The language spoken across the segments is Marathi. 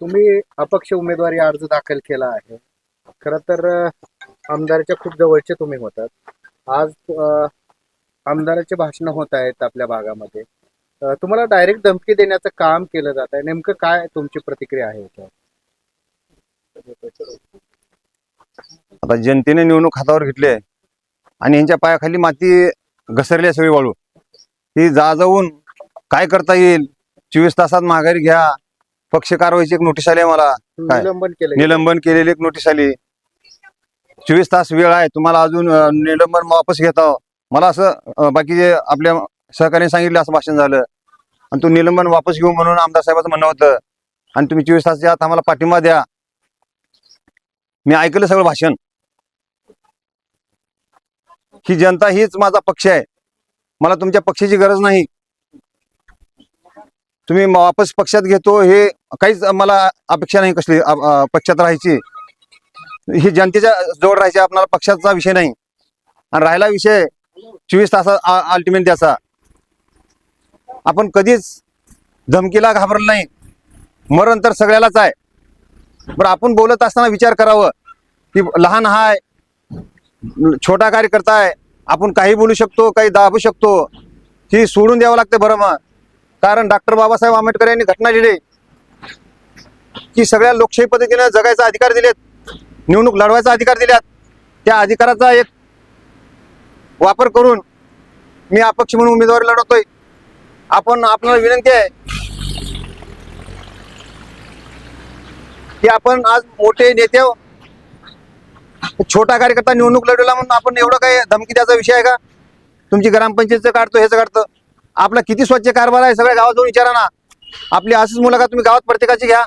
तुम्ही अपक्ष उमेदवारी अर्ज दाखल केला आहे. खर तर आमदाराच्या खूप जवळचे तुम्ही होतात. आज आमदाराचे भाषण होत आहेत आपल्या भागामध्ये. तुम्हाला डायरेक्ट धमकी देण्याचं काम केलं जात आहे. नेमकं काय तुमची प्रतिक्रिया आहे आता जनतेने निवडणूक हातावर घेतली आहे. आणि यांच्या पायाखाली माती घसरली आहे सगळी वाळू. ही जा जाऊन काय करता येईल? चोवीस तासात माघारी घ्या. पक्ष कारवाईची एक नोटीस आली मला. काय? निलंबन केलं निलंबन केलेली एक नोटीस आली. चोवीस तास वेळ आहे तुम्हाला अजून अं, निलंबन वापस घेता मला असं अं, बाकीचे आपल्या सहकार्याने सांगितलं असं भाषण झालं. आणि तू निलंबन वापस घेऊ म्हणून आमदार साहेबाचं म्हणणं होतं. आणि तुम्ही चोवीस तासच्या आत आम्हाला पाठिंबा द्या. मी ऐकलं सगळं भाषण. ही जनता हीच माझा पक्ष आहे. मला तुमच्या पक्षाची गरज नाही. तुम्ही वापस पक्षात घेतो हे काहीच मला अपेक्षा नाही कसली पक्षात राहायची. ही जनतेच्या जवळ राहायची आपल्याला पक्षाचा विषय नाही. आणि राहिला विषय चोवीस तासा अल्टिमेट द्यायचा. आपण कधीच धमकीला घाबरलं नाही. मरण तर सगळ्यालाच आहे. बरं आपण बोलत असताना विचार करावं की लहान हाय छोटा कार्यकर्ता आहे आपण काही बोलू शकतो काही दाबू शकतो ही सोडून द्यावं लागतं बरं मग. कारण डॉक्टर बाबासाहेब आंबेडकर यांनी घटना लिहिली. की सगळ्या लोकशाही पद्धतीने जगायचा अधिकार दिलेत. निवडणूक लढवायचा अधिकार दिल्यात त्या अधिकाराचा एक वापर करून मी अपक्ष म्हणून उमेदवारी लढवतोय. आपण आपल्याला विनंती आहे की आपण आज मोठे नेते छोटा कार्यकर्ता निवडणूक लढवला म्हणून आपण एवढं काही धमकी द्यायचा विषय आहे का? तुमची ग्रामपंचायतचं काढतो ह्याचं काढतो. आपला किती स्वच्छ कारभार आहे सगळ्या गावात जाऊन विचारा ना. आपली असंच मुलाखत तुम्ही गावात प्रत्येकाची घ्या.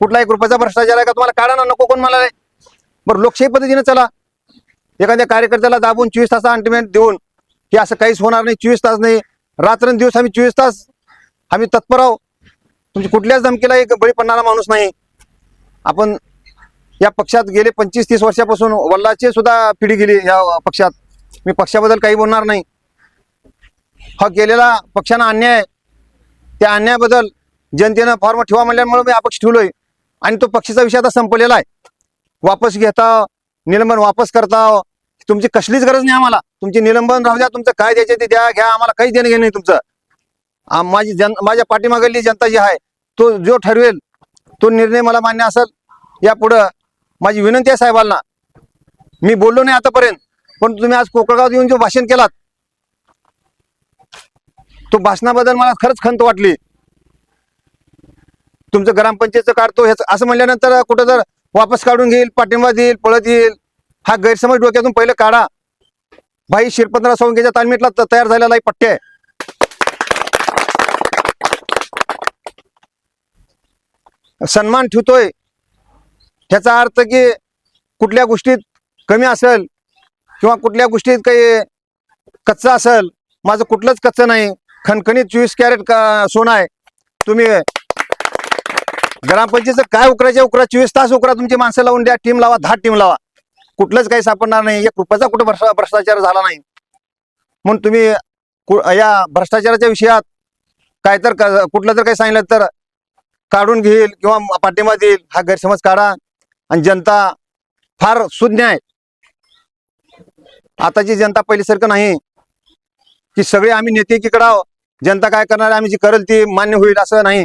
कुठला एक रुपयाचा भ्रष्टाचार आहे का तुम्हाला काढा ना नको कोण म्हणाले बरं लोकशाही पद्धतीने चला. एखाद्या कार्यकर्त्याला दाबून चोवीस तास अंटिमेंट देऊन की असं काहीच होणार नाही चोवीस तास नाही. रात्रंदिवस आम्ही चोवीस तास आम्ही तत्पर आहो तुमची कुठल्याच धमकीला एक बळी पडणारा माणूस नाही. आपण या पक्षात गेले पंचवीस तीस वर्षापासून वल्लाची सुद्धा पिढी गेली या पक्षात. मी पक्षाबद्दल काही बोलणार नाही. हा केलेला पक्षानं अन्याय आहे. त्या अन्यायाबद्दल जनतेनं फॉर्म ठेवा म्हणल्यामुळे मी अपक्ष ठेवलोय. आणि तो पक्षाचा विषय आता संपलेला आहे. वापस घेता निलंबन वापस करता तुमची कसलीच गरज नाही आम्हाला. तुमची निलंबन राहू द्या तुमचं काय द्यायचे ते द्या घ्या आम्हाला काहीच देणं घेणं नाही तुमचं. माझी जन माझ्या पाठीमागली जनता जी आहे तो जो ठरवेल तो निर्णय मला मान्य असेल यापुढं माझी विनंती आहे साहेबांना. मी बोललो नाही आतापर्यंत पण तुम्ही आज कोकळगावात येऊन जो भाषण केलात तो भाषणाबद्दल मला खरंच खंत वाटली. तुमचं ग्रामपंचायतचं काढतो ह्याच असं म्हणल्यानंतर कुठं जर वापस काढून घेईल पाठिंबा देईल पळत येईल हा गैरसमज डोक्यातून पहिलं काढा. भाई शिरपंतराव सोंगेच्या तालमीतला तयार झालेला एक पट्टे आहे. सन्मान ठेवतोय. ह्याचा अर्थ की कुठल्या गोष्टीत कमी असेल किंवा कुठल्या गोष्टीत काही कच्चा असेल माझं कुठलंच कच्चं नाही. खणखणीत चोवीस कॅरेट का सोनं आहे? तुम्ही ग्रामपंचायतचं काय उकरायचे उकरा चोवीस तास उकरा. तुमची माणसं लावून द्या. टीम लावा. दहा टीम लावा. कुठलंच काही सापडणार नाही. एक रुपयाचा कुठं भ्रष्टाचार झाला नाही. म्हणून तुम्ही कु- या भ्रष्टाचाराच्या विषयात काय तर कुठलं जर काही सांगितलं तर काढून घेईल किंवा पाठिंबा देईल. हा गैरसमज काढा. आणि जनता फार सुज्ञ आहे. आताची जनता पहिल्यासारखं नाही. की सगळे आम्ही नेते एकीकडे आहो जनता काय करणार आहे, आम्ही जी करेल ती मान्य होईल असं नाही.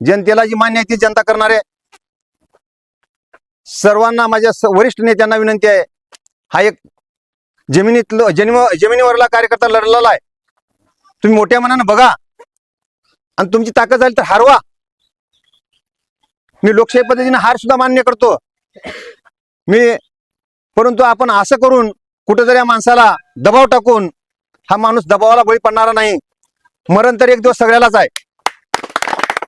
जनतेला जी मान्य आहे ती जनता करणार आहे. सर्वांना माझ्या वरिष्ठ नेत्यांना विनंती आहे. हा एक जमिनीतलं जमिनी जमिनीवरला कार्यकर्ता लढलेला आहे. तुम्ही मोठ्या मनानं बघा. आणि तुमची ताकद झाली तर हारवा. मी लोकशाही पद्धतीने हार सुद्धा मान्य करतो. मी परंतु आपण असं करून कुठेतरी या माणसाला दबाव टाकून हा माणूस दबावाला बळी पडणारा नाही. मरण तर एक दिवस सगळ्यालाच आहे.